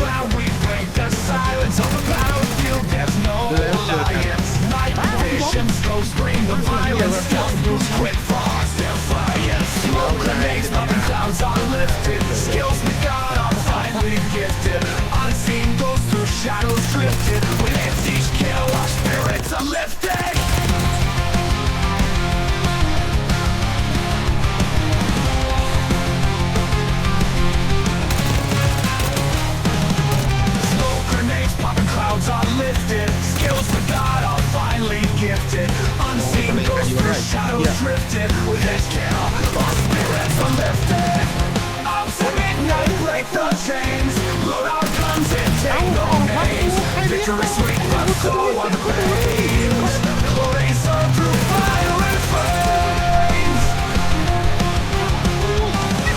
cloud, we break the silence on the battlefield. There's no alliance. Night visions, ghost bring the violence. Stealth moves quick for hostile. Smoke grenades, nothing clouds are lifted. Skills we got are finely gifted. Unseen goes through shadows shadows drifted. With each kill, our spirits are lifted. Up to midnight, break the chains. Load our guns and take no names. Victory sweet, but so pains. Glory served through fire and flames.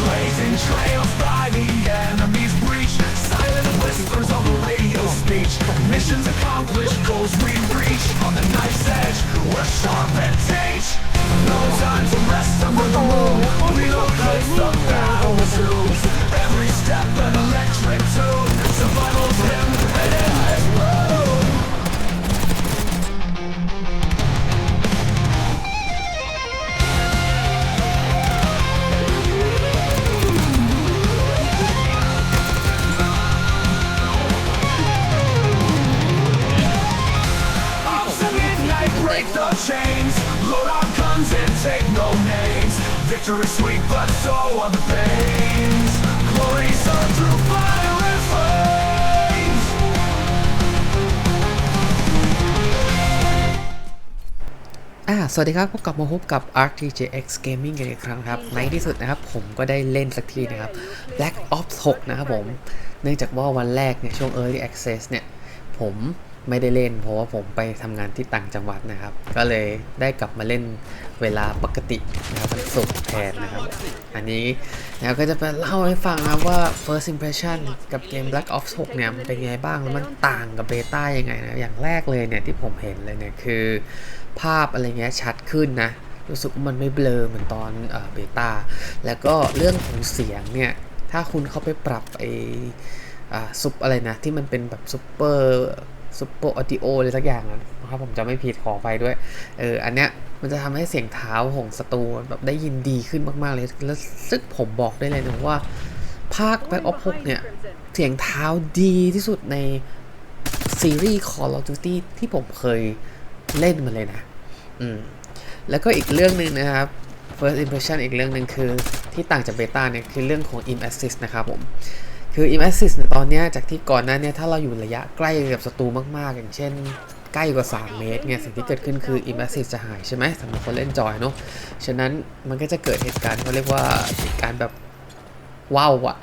Blazing trails by the enemy's breach. Silent whispers on the radio speech. Missions accomplished, goals we reach. On the knife's edge, we're sharp and teach. Some Victory sweet, but so are the pains. Glory sun through fire and flames. อ่าสวัสดีครับ พบกับมาพบกับ RTJX Gaming กันอีกครั้งครับ ในที่สุดนะครับ ผมก็ได้เล่นสักทีนะครับ Black Ops 6 นะครับผม เนื่องจากว่าวันแรกเนี่ย ช่วง Early Access เนี่ย ผม ไม่ได้เล่น เพราะว่าผมไปทำงานที่ต่างจังหวัดนะครับ ก็เลยได้กลับมาเล่นเวลาปกตินะครับวันศุกร์แทนนะครับ อันนี้นะก็จะไปเล่าให้ฟังนะว่า first impression กับเกม Black Ops 6 เนี่ยมันเป็นยังไงบ้างแล้วมันต่างกับเบต้ายังไงนะ อย่างแรกเลยเนี่ยที่ผมเห็นเลยเนี่ยคือ ภาพอะไรเงี้ยชัดขึ้นนะรู้สึกว่ามันไม่เบลอเหมือนตอนเบต้าแล้วก็เรื่องของเสียงเนี่ยถ้าคุณเข้าไปปรับไอซุปอะไรนะที่มันเป็นแบบซุปเปอร์ ซุปเปอร์ออดิโออะไรสักอย่างนะครับผมจะไม่ผิดขอไปด้วย เออ อันเนี้ยมันจะทำให้เสียงเท้าของศัตรูแบบได้ยินดีขึ้นมากๆเลย แล้วซึ่งผมบอกได้เลยนะว่า ภาค Back of 6เนี่ย เสียงเท้าดีที่สุดในซีรีส์ Call of Duty ที่ผมเคยเล่นมาเลยนะ อืม แล้วก็อีกเรื่องหนึ่งนะครับ first impression อีกเรื่องหนึ่งคือที่ต่างจากเบต้าเนี่ยคือเรื่องของ im assist นะครับผม คือ im assist เนี่ยตอนนี้จากที่ก่อนหน้าเนี้ถ้าเราอยู่ระยะใกล้กับศัตรูมากๆ อย่างเช่นใกล้กว่า 3 เมตรเนี่ยสิ่งที่เกิดขึ้นคือ im assist จะหายใช่ไหมสำหรับคนเล่นจอยเนาะฉะนั้นมันก็จะเกิดเหตุการณ์เขาเรียกว่าเหตุการณ์แบบว้าวอะ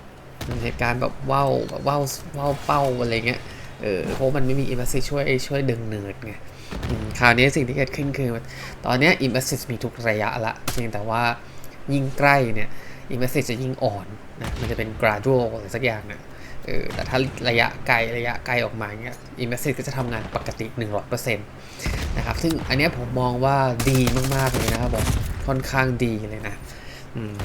เหตุการณ์แบบว้าวแบบว้าวว้าวเป้าอะไรเงี้ยเออเพราะมันไม่มี im assist ช่วยช่วยดึงเนิร์ดไงคราวนี้สิ่งที่เกิดขึ้นคือ ตอนนี้ย im assist มีทุกระยะละเพียงแต่ว่ายิ่งใกล้เนี่ย im assist จะยิ่งอ่อนนะมันจะเป็น gradual อะไรสักอย่างนะเออแต่ถ้าระยะไกลระยะไกลออกมาเงี้ย im assist ก็จะทำงานปกติ 100%นะครับซึ่งอันนี้ผมมองว่าดีมาก ๆ เลยนะครับผมค่อนข้างดีเลยนะอืม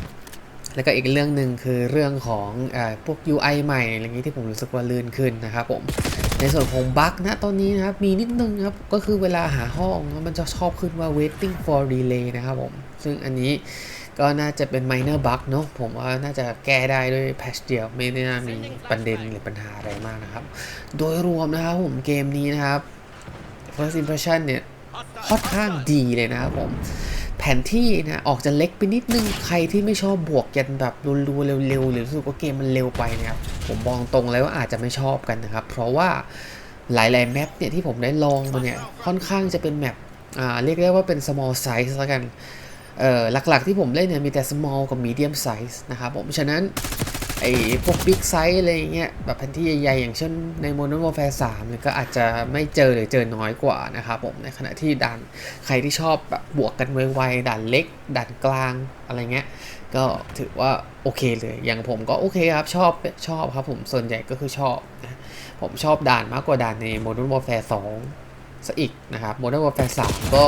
แล้วก็อีกเรื่องหนึ่งคือเรื่องของเออพวก UI ใหม่อะไรอย่างนี้ที่ผมรู้สึกว่าลื่นขึ้นนะครับผมในส่วนของบั๊กนะตอนนี้นะครับมีนิดนึงครับก็คือเวลาหาห้องมันจะชอบขึ้นว่า waiting for relay นะครับผมซึ่งอันนี้ ก็น่าจะเป็น minor bug เนอะผมว่าน่าจะแก้ได้ด้วยแพชเดียว ไม่น่ามีประเด็นหรือปัญหาอะไรมากนะครับ โดยรวมนะครับผมเกมนี้นะครับ first impression เนี่ยค่อนข้างดีเลยนะครับผมแผนที่นะออกจะเล็กไปนิดนึงใครที่ไม่ชอบบวกกันแบบรัวๆเร็วๆ หรือรู้สึกว่าเกมมันเร็วไปเนะครับผมมองตรงเลยว่าอาจจะไม่ชอบกันนะครับ เพราะว่าหลายๆแมปเนี่ยที่ผมได้ลองมาเนี่ยค่อนข้างจะเป็นแมปอ่าเรียกได้ว่าเป็น small size แล้วกัน หลักๆที่ผมเล่นเนี่ยมีแต่ small กับ medium size นะครับผม ฉะนั้นไอ้พวกบิ๊กไซส์อะไรเงี้ยแบบแผนที่ใหญ่ๆ อย่างเช่นใน Modern Warfare 3เนี่ยก็อาจจะไม่เจอหรือเจอน้อยกว่านะครับผม ในขณะที่ด่านใครที่ชอบแบบบวกกันไวๆด่านเล็กด่านกลางอะไรเงี้ยก็ถือว่าโอเคเลย อย่างผมก็โอเคครับ ชอบชอบครับผมส่วนใหญ่ก็คือชอบนะผมชอบด่านมากกว่าด่านใน Modern Warfare 2ซะอีกนะครับ Modern Warfare 3 ก็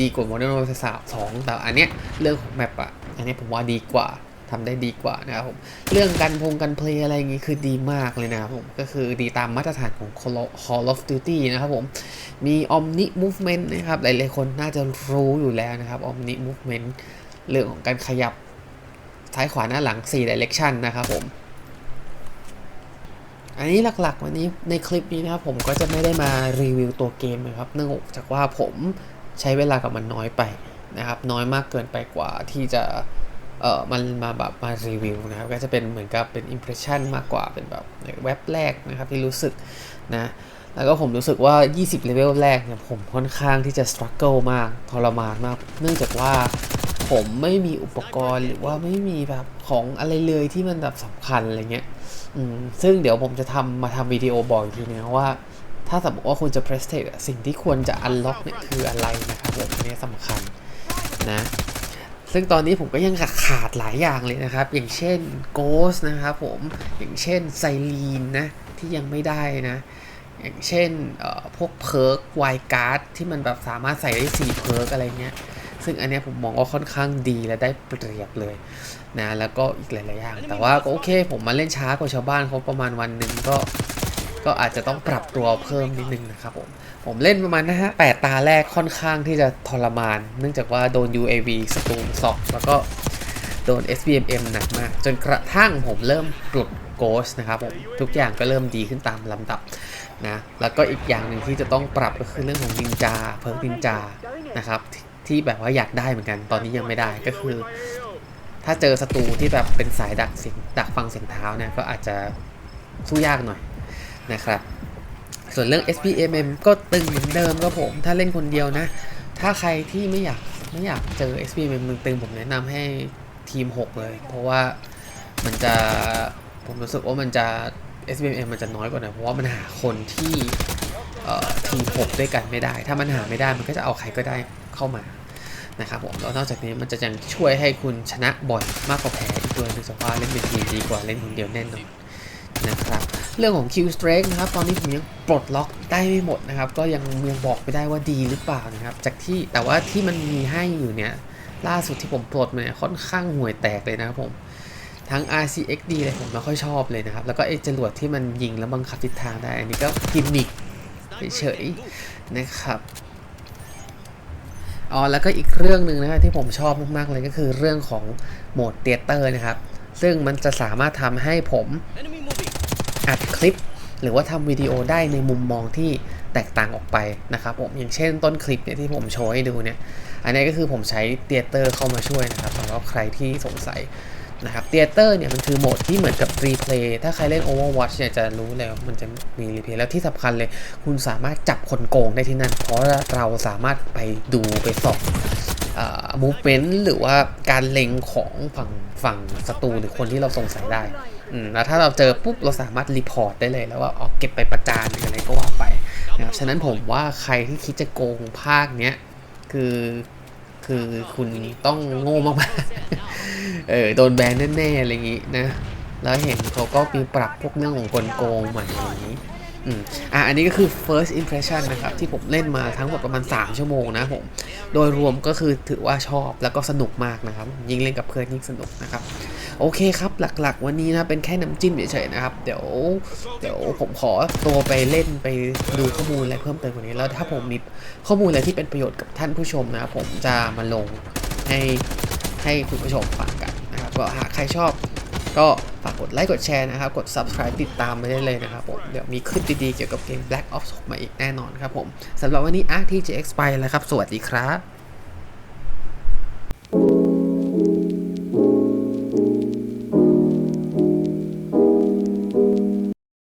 ดีกว่า Modern Warfare 2แต่อันเนี้ยเรื่องของแมปอะอันนี้ผมว่าดีกว่าทำได้ดีกว่านะครับผมเรื่องการพงการเพลย์อะไรอย่างงี้คือดีมากเลยนะครับผมก็คือดีตามมาตรฐานของ Call of Duty นะครับผมมี Omni Movement นะครับหลายๆคนน่าจะรู้อยู่แล้วนะครับ Omni Movement เรื่องของการขยับซ้ายขวาหน้าหลัง 4 direction นะครับผม อันนี้หลักๆ วันนี้ในคลิปนี้นะครับผมก็จะไม่ได้มารีวิวตัวเกมนะครับ เนื่องจากว่าผม ใช้เวลากับมันน้อยไปนะครับ น้อยมากเกินไปกว่าที่จะเออมันมาแบบมารีวิวนะครับ ก็จะเป็นเหมือนกับเป็นอิมเพรสชันมากกว่าเป็นแบบเว็บแรกนะครับที่รู้สึกนะแล้วก็ผมรู้สึกว่า 20เลเวลแรกเนี่ยผมค่อนข้างที่จะสครั g เกิลมากทรมานมาก เนื่องจากว่าผมไม่มีอุปกรณ์หรือว่าไม่มีแบบของอะไรเลยที่มันแบบสำคัญอะไรเงี้ยอืมซึ่งเดี๋ยวผมจะทำมาทำวิดีโอบอกอีกทีนึงว่า ถ้าสมมติว่าคุณจะ prestige สิ่งที่ควรจะ unlock เนี่ยคืออะไรนะครับผมอันนี้สำคัญนะซึ่งตอนนี้ผมก็ยังขาดหลายอย่างเลยนะครับ อย่างเช่น Ghost นะครับผม อย่างเช่นไซลีนนะ ที่ยังไม่ได้นะ อย่างเช่นพวกเพิร์กไวการ์ดที่มันแบบสามารถใส่ได้4เพิร์กอะไรเงี้ย ซึ่งอันนี้ผมมองว่าค่อนข้างดีและได้เปรียบเลยนะ แล้วก็อีกหลาย ๆ อย่าง แต่ว่าก็โอเค ผมมาเล่นช้ากว่าชาวบ้านเขาประมาณวันหนึ่งก็ ก็อาจจะต้องปรับตัวเพิ่มนิดนึงนะครับผม ผมเล่นประมาณนะฮะแปดตาแรกค่อนข้างที่จะทรมาน เนื่องจากว่าโดน UAV สตูมสอกแล้วก็โดน SBMM หนักมาก จนกระทั่งผมเริ่มปลดโกสนะครับผม ทุกอย่างก็เริ่มดีขึ้นตามลำดับนะแล้วก็อีกอย่างหนึ่งที่จะต้องปรับก็คือเรื่องของนินจาเพิร์กนินจานะครับที่ที่แบบว่าอยากได้เหมือนกันตอนนี้ยังไม่ได้ก็คือ ถ้าเจอศัตรูที่แบบเป็นสายดักเสียงดักฟังเสียงเท้าเนี่ยก็อาจจะสู้ยากหน่อย นะครับ ส่วนเรื่อง SPMM ก็ตึงเหมือนเดิมครับผม ถ้าเล่นคนเดียวนะ ถ้าใครที่ไม่อยากไม่อยากเจอ SPMM ตึงๆผมแนะนำให้ทีม 6 เลย เพราะว่ามันจะผมรู้สึกว่ามันจะ SPMM มันจะน้อยกว่าน่ยเพราะว่ามันหาคนที่ทีม6ด้วยกันไม่ได้ ถ้ามันหาไม่ได้มันก็จะเอาใครก็ได้เข้ามานะครับผมแล้วนอกจากนี้มันจะยังช่วยให้คุณชนะบ่อยมากกว่าแพ้อีกด้วยนื่องจากว่าเล่นเป็นทีมดีกว่าเล่นคนเดียวแน่นอนนะครับ เรื่องของ Q Strength นะครับตอนนี้ผมยังปลดล็อกได้ไม่หมดนะครับ ก็ยังยังบอกไม่ได้ว่าดีหรือเปล่านะครับ จากที่แต่ว่าที่มันมีให้อยู่เนี่ย ล่าสุดที่ผมปลดมาเนี่ยค่อนข้างห่วยแตกเลยนะครับผมทั้ง RCXD เลยผมไม่ค่อยชอบเลยนะครับ แล้วก็ไอ้จรวดที่มันยิงแล้วบังคับทิศทางได้ อันนี้ก็กิมมิคเฉยๆนะครับอ๋อแล้วก็อีกเรื่องหนึ่งนะครับที่ผมชอบมากๆเลยก็คือเรื่องของโหมดเตียเตอร์นะครับ ซึ่งมันจะสามารถทำให้ผม อัดคลิป หรือว่าทำวิดีโอได้ในมุมมองที่แตกต่างออกไปนะครับผมอย่างเช่นต้นคลิปเนี่ยที่ผมโชว์ให้ดูเนี่ยอันนี้ก็คือผมใช้เตียเตอร์เข้ามาช่วยนะครับสำหรับใครที่สงสัยนะครับเตียเตอร์เนี่ยมันคือโหมดที่เหมือนกับรีเพลย์ถ้าใครเล่น Overwatch เนี่ยจะรู้เลยว่ามันจะมีรีเพลย์แล้วที่สำคัญเลย คุณสามารถจับคนโกงได้ที่นั่น เพราะเราสามารถไปดูไปสองมูฟเมนต์หรือว่าการเล็งของฝั่งฝั่งศัตรูหรือคนที่เราสงสัยได้ แล้วถ้าเราเจอปุ๊บเราสามารถรีพอร์ตได้เลยแล้วว่าออกเก็บไปประจานหรืออะไรก็ว่าไปนะครับฉะนั้นผมว่าใครที่คิดจะโกงภาคเนี้ยคือคือคุณต้องโง่มากๆเออโดนแบนแน่ๆอะไรอย่างงี้นะแล้วเห็นเขาก็มีปรับพวกเรื่องของกลโกงใหม่อย่างนี้อืมอะอันนี้ก็คือ first impression นะครับ ที่ผมเล่นมาทั้งหมดประมาณ 3 ชั่วโมงนะผม โดยรวมก็คือถือว่าชอบแล้วก็สนุกมากนะครับ ยิ่งเล่นกับเพื่อนยิ่งสนุกนะครับ โอเคครับหลักๆ วันนี้นะเป็นแค่น้ำจิ้มเฉยๆนะครับ เดี๋ยวเดี๋ยวผมขอตัวไปเล่นไปดูข้อมูลอะไรเพิ่มเติมกว่านี้แล้วถ้าผมมีข้อมูลอะไรที่เป็นประโยชน์กับท่านผู้ชมนะครับผมจะมาลงให้ให้คุณผู้ชมฟังกันนะครับก็หากใครชอบก็ฝากกดไลค์กดแชร์นะครับ กด subscribe ติดตามไปได้เลยนะครับผม เดี๋ยวมีคลิปดีๆ เกี่ยวกับเกม Black Ops 6มาอีกแน่นอนครับผม สำหรับวันนี้ RTGX ไปแล้วครับ สวัสดีครับ